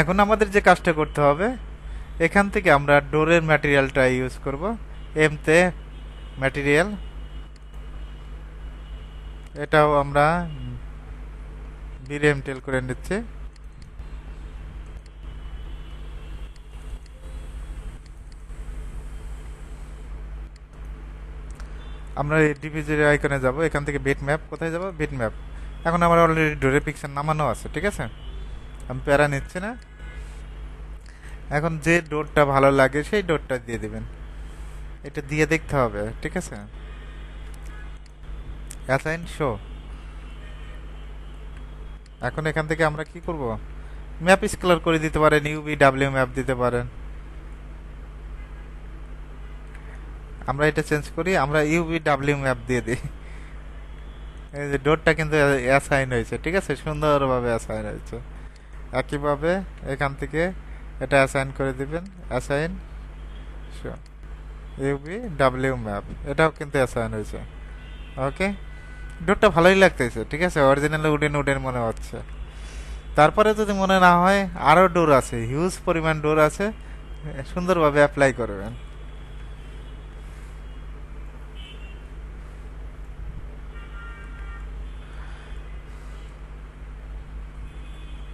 এখন আমাদের যে কাজটা করতে হবে, এখান থেকে আমরা ডোরের ম্যাটেরিয়ালটা ইউজ করব। এমতে ম্যাটেরিয়াল এটাও আমরা বিরেম টেল করে নিচ্ছি। আমরা ডিভিজের আইকনে যাব, এখান থেকে বিট ম্যাপ কোথায় যাব? বিট ম্যাপ এখন আমার অলরেডি ডোরে পিকচার নামানো আছে, ঠিক আছে? আমি প্যারা নিচ্ছি না। এখন যে ডোরটা ভালো লাগে, সেই ডোরটা দিয়ে দিবেন। এটা দিয়ে দেখতে হবে, ঠিক আছে? অ্যাসাইন শো এখন এখান থেকে আমরা কি করব? ম্যাপ স্কেলার করে দিতে পারেন ইউবি ডাব্লিউ ম্যাপ দিতে পারেন। আমরা এটা চেঞ্জ করি, আমরা ইউবি ডাব্লিউ ম্যাপ দিয়ে দিই। এই যে ডোরটা কিন্তু অ্যাসাইন হয়েছে, ঠিক আছে? সুন্দরভাবে অ্যাসাইন হয়েছে। একইভাবে এখান থেকে এটা অ্যাসাইন করে দিবেন। অ্যাসাইন ইউবি ডাব্লিউ ম্যাপ এটাও কিন্তু অ্যাসাইন হয়েছে। ওকে ডোরটা ভালোই লাগতেছে, ঠিক আছে? অরিজিনাল উডেন উডেন মনে হচ্ছে। তারপরে যদি মনে না হয়, আরও ডোর আছে। হিউজ পরিমাণ ডোর আছে। সুন্দরভাবে অ্যাপ্লাই করবেন।